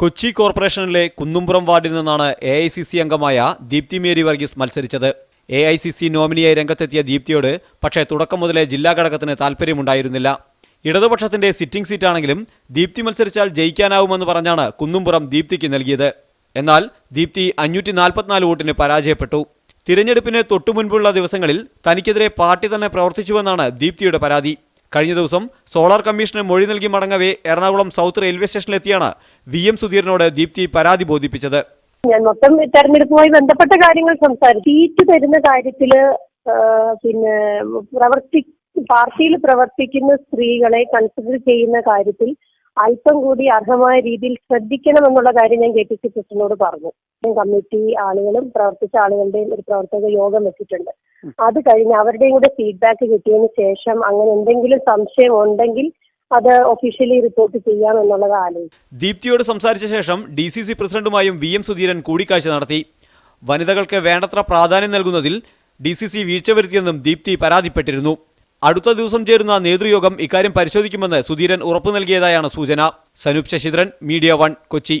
കൊച്ചി കോർപ്പറേഷനിലെ കുന്നുംപുറം വാർഡിൽ നിന്നാണ് എ ഐ സി സി അംഗമായ ദീപ്തി മേരി വർഗീസ് മത്സരിച്ചത്. എ ഐ സി സി നോമിനിയായി രംഗത്തെത്തിയ ദീപ്തിയോട് പക്ഷേ തുടക്കം മുതലേ ജില്ലാ ഘടകത്തിന് താൽപ്പര്യമുണ്ടായിരുന്നില്ല. ഇടതുപക്ഷത്തിന്റെ സിറ്റിംഗ് സീറ്റാണെങ്കിലും ദീപ്തി മത്സരിച്ചാൽ ജയിക്കാനാവുമെന്ന് പറഞ്ഞാണ് കുന്നുംപുറം ദീപ്തിക്ക് നൽകിയത്. എന്നാൽ ദീപ്തി അഞ്ഞൂറ്റി നാൽപ്പത്തിനാല് വോട്ടിന് പരാജയപ്പെട്ടു. തിരഞ്ഞെടുപ്പിന് തൊട്ടുമുൻപുള്ള ദിവസങ്ങളിൽ തനിക്കെതിരെ പാർട്ടി തന്നെ പ്രവർത്തിച്ചുവെന്നാണ് ദീപ്തിയുടെ പരാതി. കഴിഞ്ഞ ദിവസം സോളാർ കമ്മീഷന് മൊഴി നൽകി മടങ്ങവേ എറണാകുളം സൗത്ത് റെയിൽവേ സ്റ്റേഷനിലെത്തിയാണ് വി എം സുധീരനോട് ദീപ്തി പരാതി ബോധിപ്പിച്ചത്. ഞാൻ മൊത്തം തെരഞ്ഞെടുപ്പുമായി ബന്ധപ്പെട്ട കാര്യങ്ങൾ സംസാരിച്ചു. സീറ്റ് തരുന്ന കാര്യത്തിൽ പിന്നെ പ്രവർത്തി പാർട്ടിയിൽ പ്രവർത്തിക്കുന്ന സ്ത്രീകളെ കൺസിഡർ ചെയ്യുന്ന കാര്യത്തിൽ അല്പം കൂടി അർഹമായ രീതിയിൽ ശ്രദ്ധിക്കണം എന്നുള്ള കാര്യം ഞാൻ കെ പി സി പ്രസിഡന്റിനോട് പറഞ്ഞു. കമ്മിറ്റി ആളുകളും പ്രവർത്തിച്ച ആളുകളുടെയും ഒരു പ്രവർത്തക യോഗം വെച്ചിട്ടുണ്ട്. അത് കഴിഞ്ഞ് അവരുടെയും കൂടെ ഫീഡ്ബാക്ക് കിട്ടിയതിന് ശേഷം അങ്ങനെ എന്തെങ്കിലും സംശയം ഉണ്ടെങ്കിൽ അത് ഒഫീഷ്യലി റിപ്പോർട്ട് ചെയ്യാം എന്നുള്ളത് ആലോചിച്ചു. ദീപ്തിയോട് സംസാരിച്ച ശേഷം ഡി സി സി പ്രസിഡന്റുമായും വി എം സുധീരൻ കൂടിക്കാഴ്ച നടത്തി. വനിതകൾക്ക് വേണ്ടത്ര പ്രാധാന്യം നൽകുന്നതിൽ ഡി സി സി വീഴ്ച വരുത്തിയെന്നും ദീപ്തി പരാതിപ്പെട്ടിരുന്നു. അടുത്ത ദിവസം ചേരുന്ന നേതൃയോഗം ഇക്കാര്യം പരിശോധിക്കുമെന്ന് സുധീരൻ ഉറപ്പു നൽകിയതായാണ് സൂചന. Sanoop Sasidharan media one Kochi.